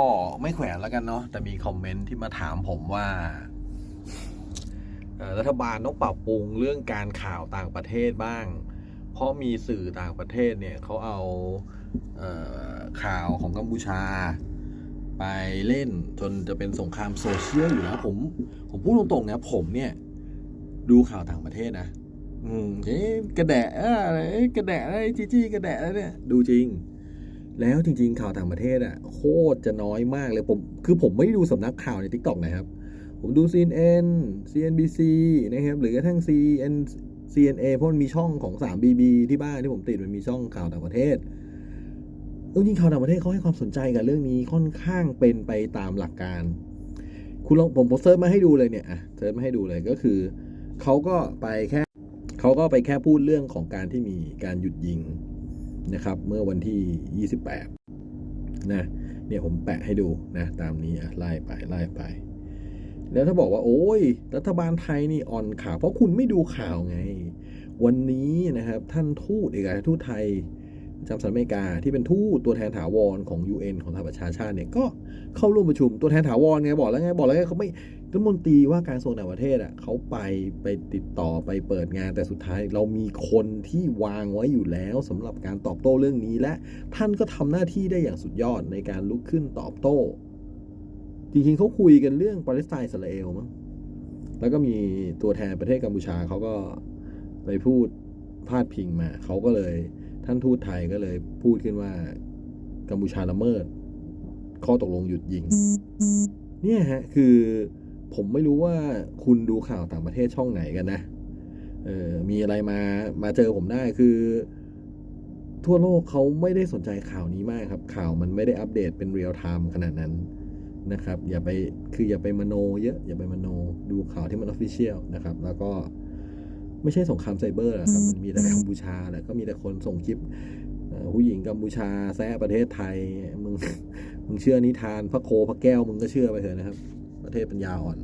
ก็ไม่แขวนแล้วกันเนาะแต่มีคอมเมนต์ที่มาถามผมว่ารัฐบาลต้องปรับปรุงเรื่องการข่าวต่างประเทศบ้าง เพราะมีสื่อต่างประเทศเนี่ยเขาเอาเออข่าวของกัมพูชา ไปเล่นจนจะเป็นสงครามโซเชียลอยู่แล้วผมผมพูดตรงๆนะผมเนี่ยดูข่าวต่างประเทศนะ อืมเอ๊ะกระแดะอะไรกระแดะอะไรจีจี้กระแดะอะไรเนี่ย ดูจริง แล้วจริง ๆ ข่าวต่างประเทศอะโคตรจะน้อยมากเลยผมคือผมไม่ได้ดูสำนักข่าวใน t ิ k t o k นะครับ ผมดู CNN CNBC นะครับหรือกระทั่ง CN CNA เพราะมันมีช่องของ 3BB ที่บ้านที่ผมติดมันมีช่องข่าวต่างประเทศเออจริงข่าวต่างประเทศเขาให้ความสนใจกับเรื่องนี้ค่อนข้างเป็นไปตามหลักการ คุณลองผมผมเซิร์ชมาให้ดูเลยเนี่ยอะเซิร์ชมาให้ดูเลยก็คือเขาก็ไปแค่เขาก็ไปแค่พูดเรื่องของการที่มีการหยุดยิง นะครับ เมื่อวันที่ 28 นะ เนี่ยผมแปะให้ดูนะ ตามนี้ไล่ไปไล่ไป แล้วถ้าบอกว่า โอ้ย รัฐบาลไทยนี่อ่อนข่าว เพราะคุณไม่ดูข่าวไง วันนี้นะครับ ท่านทูตเอกอัครทูตไทย ประจำสหรัฐอเมริกาที่เป็นทูตตัวแทนถาวรของ UN ของสหประชาชาติเนี่ยก็เข้าร่วมประชุมตัวแทนถาวรไงบอกแล้วไงบอกแล้วไงเขาไม่รัฐมนตรีว่าการกระทรวงต่างประเทศอะเขาไปไปติดต่อไปเปิดงานแต่สุดท้าย เรามีคนที่วางไว้อยู่แล้วสำหรับการตอบโต้เรื่องนี้และท่านก็ทำหน้าที่ได้อย่างสุดยอดในการลุกขึ้นตอบโต้ จริงๆเขาคุยกันเรื่องปาเลสไตน์อิสราเอลมั้งแล้วก็มีตัวแทนประเทศกัมพูชาเขาก็ไปพูดพาดพิงมาเขาก็เลย ท่านทูตไทยก็เลยพูดขึ้นว่ากัมพูชาละเมิด ข้อตกลงหยุดยิง เนี่ยฮะคือผมไม่รู้ว่าคุณดูข่าวต่างประเทศช่องไหนกันนะเออมีอะไรมามาเจอผมได้คือ ทั่วโลกเขาไม่ได้สนใจข่าวนี้มากครับ ข่าวมันไม่ได้อัปเดตเป็นเรียลไทม์ขนาดนั้นนะครับ อย่าไปคืออย่าไปมโนเยอะอย่าไปมโนดูข่าวที่มันออฟฟิเชียลนะครับ แล้วก็ ไม่ใช่สงครามไซเบอร์หรอกครับมันมีแต่กัมพูชาแหละก็มีแต่คนส่งคลิปเอ่อผู้หญิงกัมพูชาแซะประเทศไทยมึงมึงเชื่อนิทานพระโคพระแก้วมึงก็เชื่อไปเถอะนะครับ ประเทศปัญญาอ่อน